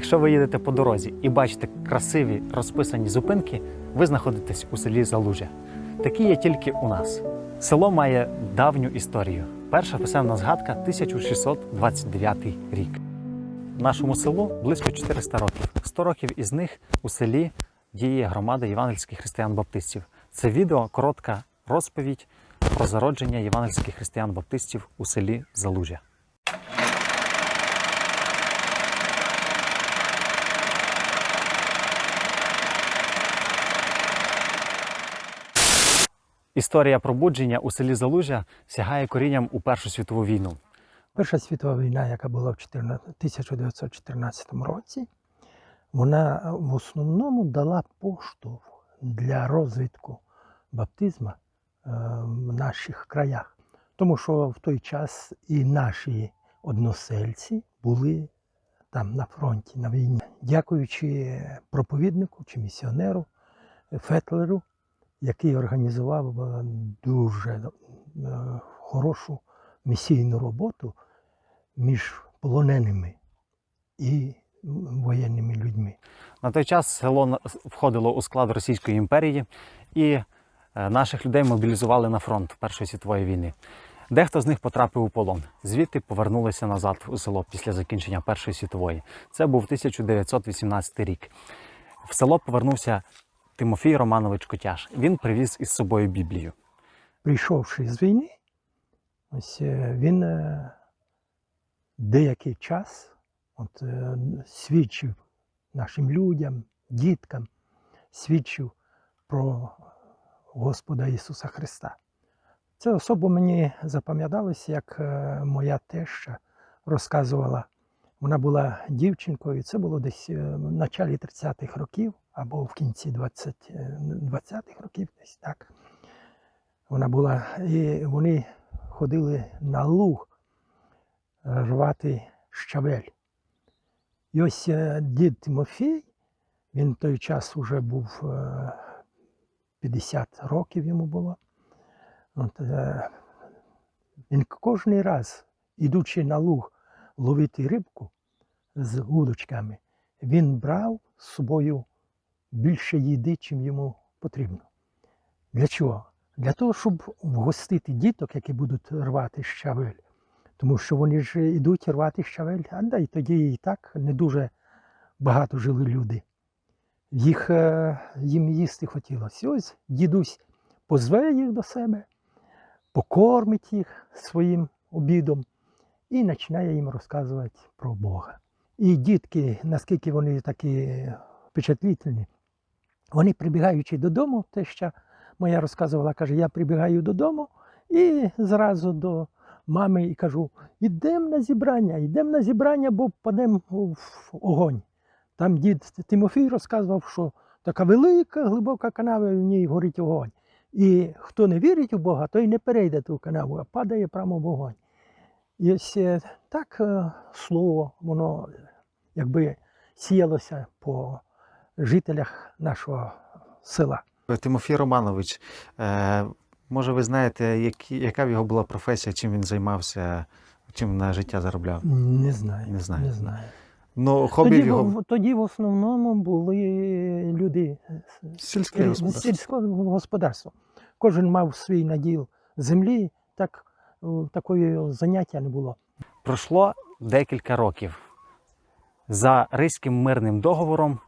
Якщо ви їдете по дорозі і бачите красиві розписані зупинки, ви знаходитесь у селі Залужя. Такі є тільки у нас. Село має давню історію. Перша писемна згадка 1629 рік. Нашому селу близько 400 років. 100 років із них у селі діє громада євангельських християн-баптистів. Це відео коротка розповідь про зародження євангельських християн-баптистів у селі Залужя. Історія пробудження у селі Залужя сягає корінням у Першу світову війну. Перша світова війна, яка була в 1914 році, вона в основному дала поштовх для розвитку баптизму е, в наших краях. Тому що в той час і наші односельці були там на фронті, на війні. Дякуючи проповіднику чи місіонеру Фетлеру, який організував е, дуже е, хорошу місійну роботу між полоненими і воєнними людьми. На той час село входило у склад Російської імперії, і е, наших людей мобілізували на фронт Першої світової війни. Дехто з них потрапив у полон. Звідти повернулися назад у село після закінчення Першої світової. Це був 1918 рік. В село повернувся Тимофій Романович Котяш. Він привіз із собою Біблію. Прийшовши з війни, ось е, він е, деякий час от, е, свідчив нашим людям, діткам, свідчив про Господа Ісуса Христа. Це особо мені запам'яталося, як моя теща розказувала. Вона була дівчинкою, це було десь е, в началі 30-х років або в кінці 20, е, 20-х років, десь так. Вона була, і вони ходили на луг е, рвати щавель. І ось дід Тимофій, він в той час вже був е, 50 років йому було. От, він кожен раз, ідучи на луг ловити рибку з удочками, він брав з собою більше їди, чим йому потрібно. Для чого? Для того, щоб вгостити діток, які будуть рвати щавель. Тому що вони ж йдуть рвати щавель, а да, і тоді і так не дуже багато жили люди. Їх, е, їм їсти хотілося. Ось дідусь позве їх до себе, покормить їх своїм обідом і починає їм розказувати про Бога. І дітки, наскільки вони такі впечатлительні, вони прибігаючи додому, те, що моя розказувала, каже, я прибігаю додому і зразу до мами і кажу: ідемо на зібрання, йдемо на зібрання, бо впадемо в огонь. Там дід Тимофій розказував, що така велика, глибока канава, і в ній горить огонь. І хто не вірить у Бога, той не перейде ту канаву, а падає прямо в огонь. І ось е, так е, слово, воно якби сіялося по жителях нашого села. Тимофій Романович, е, може, ви знаєте, які, яка в його була професія, чим він займався, чим на життя заробляв? Не знаю. Не знаю. Не знаю. Ну, хобі Тоді, його в- тоді в основному були люди сільське сільського господарства. Кожен мав свій наділ землі, так такої заняття не було. Пройшло декілька років. За Ризьким мирним договором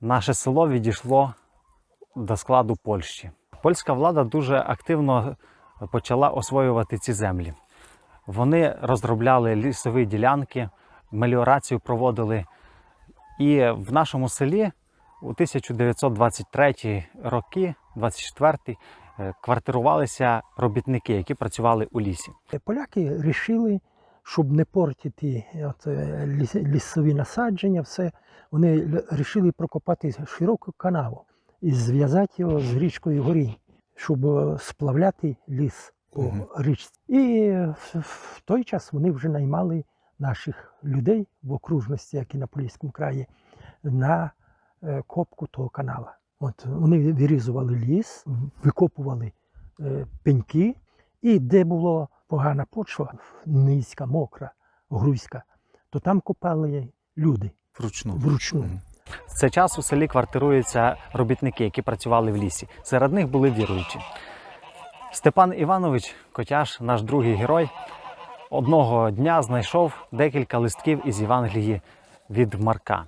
наше село відійшло до складу Польщі. Польська влада дуже активно почала освоювати ці землі. Вони розробляли лісові ділянки, меліорацію проводили. І в нашому селі у 1923 роки, 24 е, квартирувалися робітники, які працювали у лісі. Поляки вирішили, щоб не портити от, е, лісові насадження, все, вони вирішили прокопати широку канаву і зв'язати його з річкою Горінь, щоб е, сплавляти ліс по річці. І в- в той час вони вже наймали наших людей в окружності, як і на Поліському краї, на е, копку того канала. От вони вирізували ліс, викопували е, пеньки, і де була погана почва, низька, мокра, грузька, то там копали люди. Вручну. вручну. В цей час у селі квартируються робітники, які працювали в лісі. Серед них були віруючі. Степан Іванович, котяж, наш другий герой, одного дня знайшов декілька листків із Євангелії від Марка.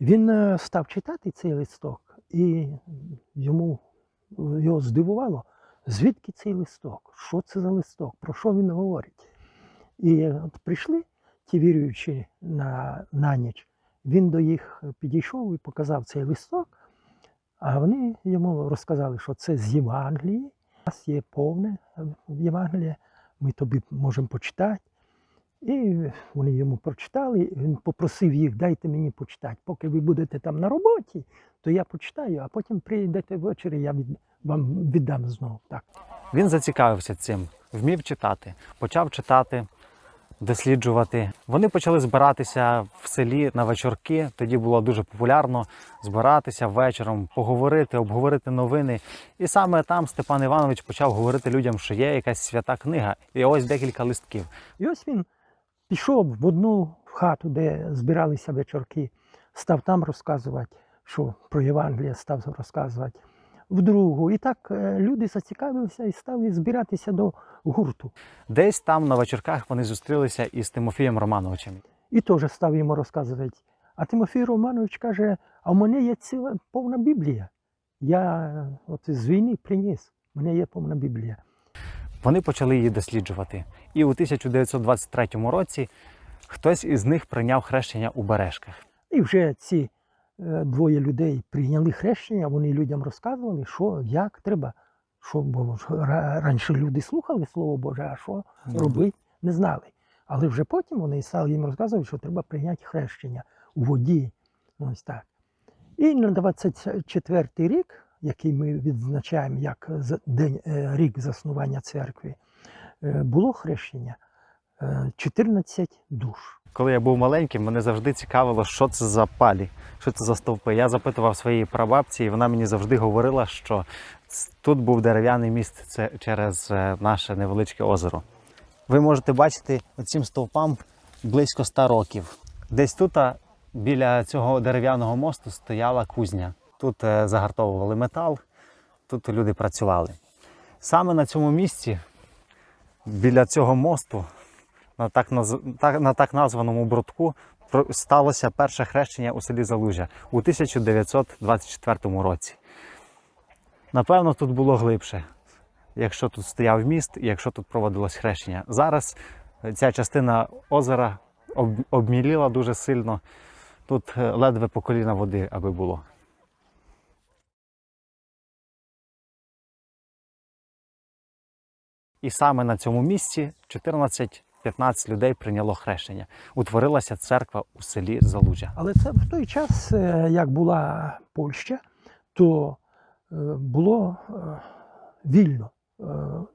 Він е, став читати цей листок, і йому його здивувало, звідки цей листок, що це за листок, про що він говорить. І от прийшли ті віруючі на, на ніч. Він до їх підійшов і показав цей листок, а вони йому розказали, що це з Євангелії. У нас є повне Євангеліє, ми тобі можемо почитати. І вони йому прочитали. Він попросив їх, дайте мені почитати. Поки ви будете там на роботі, то я почитаю, а потім прийдете ввечері, я від, вам віддам знову. Так. Він зацікавився цим, вмів читати, почав читати, досліджувати. Вони почали збиратися в селі на вечорки. Тоді було дуже популярно збиратися вечором, поговорити, обговорити новини. І саме там Степан Іванович почав говорити людям, що є якась свята книга, і ось декілька листків. І ось він пішов в одну хату, де збиралися вечорки, став там розказувати, що про Євангеліє став розказувати, в другу. І так е, люди зацікавилися і стали збиратися до гурту. Десь там на вечірках вони зустрілися із Тимофієм Романовичем. І теж став йому розказувати. А Тимофій Романович каже: а в мене є ціла повна Біблія. Я е, от з війни приніс, в мене є повна Біблія. Вони почали її досліджувати. І у 1923 році хтось із них прийняв хрещення у Бережках. І вже ці е, двоє людей прийняли хрещення, вони людям розказували, що, як треба. Що, бо раніше люди слухали Слово Боже, а що Ну, робити, не знали. Але вже потім вони стали їм розказувати, що треба прийняти хрещення у воді. Ось так. І на 24-й рік, який ми відзначаємо як день, е, рік заснування церкви, е, було хрещення е, 14 душ. Коли я був маленьким, мене завжди цікавило, що це за палі, що це за стовпи. Я запитував своєї прабабці, і вона мені завжди говорила, що тут був дерев'яний міст це через е, наше невеличке озеро. Ви можете бачити цим стовпам близько 100 років. Десь тут, біля цього дерев'яного мосту, стояла кузня. Тут е, загартовували метал, тут люди працювали. Саме на цьому місці, біля цього мосту, на так, на так названому брудку сталося перше хрещення у селі Залужя у 1924 році. Напевно, тут було глибше, якщо тут стояв міст і якщо тут проводилось хрещення. Зараз ця частина озера об- обміліла дуже сильно. Тут е, ледве по коліна води, аби було. І саме на цьому місці 14-15 людей прийняло хрещення. Утворилася церква у селі Залужя. Але це в той час, е, як була Польща, то е, було е, вільно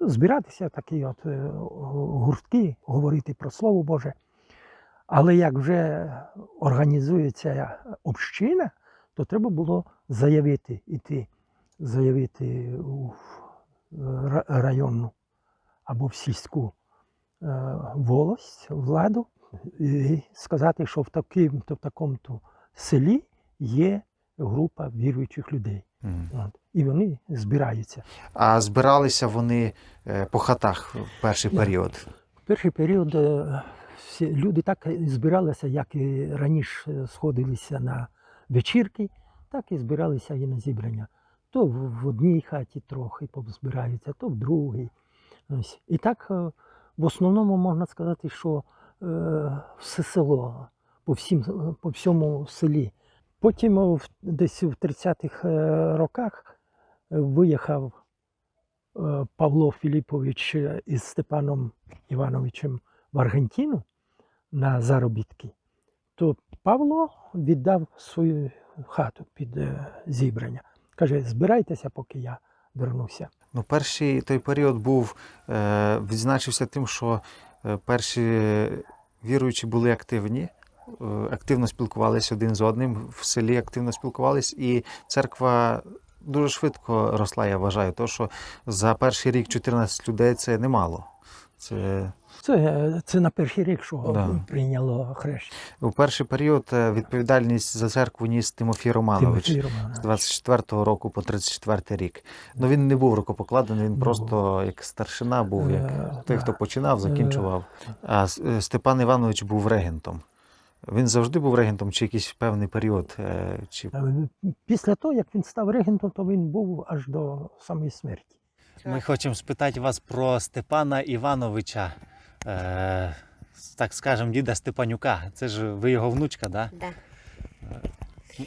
збиратися такі от гуртки, говорити про Слово Боже. Але як вже організується община, то треба було заявити іти, заявити у районну або в сільську е, волость, владу, і сказати, що в таким, то в такому-то селі є група віруючих людей. От. І вони збираються. А збиралися вони е, по хатах в перший період. В перший період е, всі люди так збиралися, як і раніше сходилися на вечірки, так і збиралися і на зібрання. То в в одній хаті трохи збираються, то в другій. Ось. І так е, в основному можна сказати, що е, все село по, всім, по всьому селі. Потім е, десь в 30-х е, роках е, виїхав е, Павло Філіпович е, із Степаном Івановичем в Аргентину на заробітки, то Павло віддав свою хату під е, зібрання. Каже, збирайтеся, поки я вернуся. Ну, перший той період був е, відзначився тим, що е, перші віруючі були активні, е, активно спілкувалися один з одним, в селі активно спілкувалися, і церква дуже швидко росла, я вважаю. тому що за перший рік 14 людей це немало. Це Це, це на перший рік, що Да. прийняло хрещення. У перший період е, відповідальність за церкву ніс Тимофій Романович. Тимофій Романович. З 24-го року по 34-й рік. Ну він не був рукопокладений, він Не просто як старшина був, як Е, той, да. хто починав, закінчував. А е, Степан Іванович був регентом. Він завжди був регентом, чи якийсь певний період? е, Чи... Е, Після того, як він став регентом, то він був аж до самої смерті. Ми хочемо спитати вас про Степана Івановича, е, так скажемо, діда Степанюка. Це ж ви його внучка, да? Да.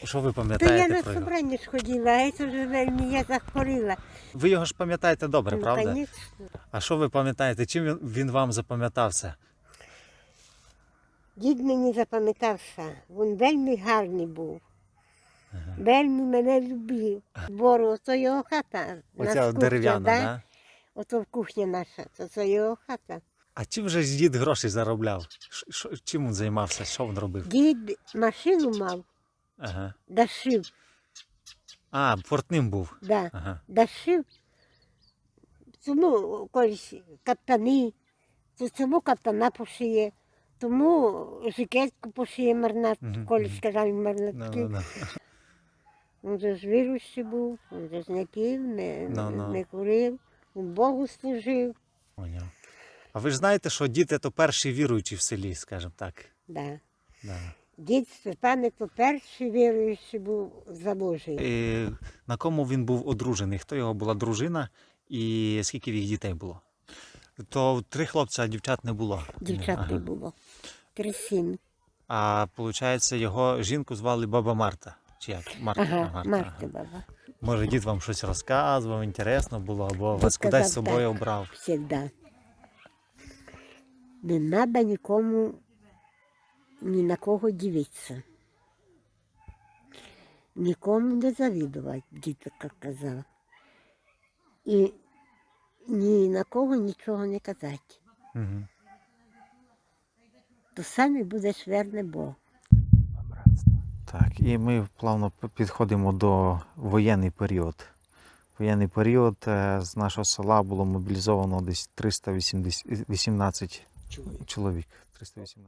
Що ви То я пам'ятаєте на собрання ж ходила, а це вже вельми я захворіла. Ви його ж пам'ятаєте добре, Ну, правда? конечно. А що ви пам'ятаєте? Чим він, він вам запам'ятався? Дід мені запам'ятався, він вельми гарний був. Вельми мене любив. Бору, ото його хата. Оця дерев'яна, да? да? Ото кухня наша, то це його хата. А чим же ж дід гроші заробляв? Ш- що- чим він займався? Що він робив? Дід машину мав, Ага. Дашив. А, портним був. да, Ага. Дашив. Тому колись каптани, то цьому каптана пошиє, тому жикетку пошиє Мгм, колись мгм. сказав Ну, марнатки. ну, ну. Він же ж віруючий був, він же ж не пив, не, Ну, ну. не курив, він Богу служив. Поняв. А ви ж знаєте, що дід це перший віруючий в селі, скажімо так. Да. Да. Дід Степан то перший віруючий був за Божий. І на кому він був одружений? Хто його була дружина і скільки в їх дітей було? То три хлопця, а дівчат не було. Дівчат не Ага. було. Три сім. А виходить, його жінку звали Баба Марта. Чи як? Марта. Ага, Марта, Марти баба. Може, дід вам щось розказував, інтересно було, або вас кудись казав з собою так. обрав. Всегда. Не треба нікому ні на кого дивитися. Нікому не завідувати, дід так казав. І ні на кого нічого не казати. Угу. То самі будеш верне Бог. Так, і ми плавно підходимо до воєнний період. Воєнний період е, з нашого села було мобілізовано десь 318 чоловік. 318.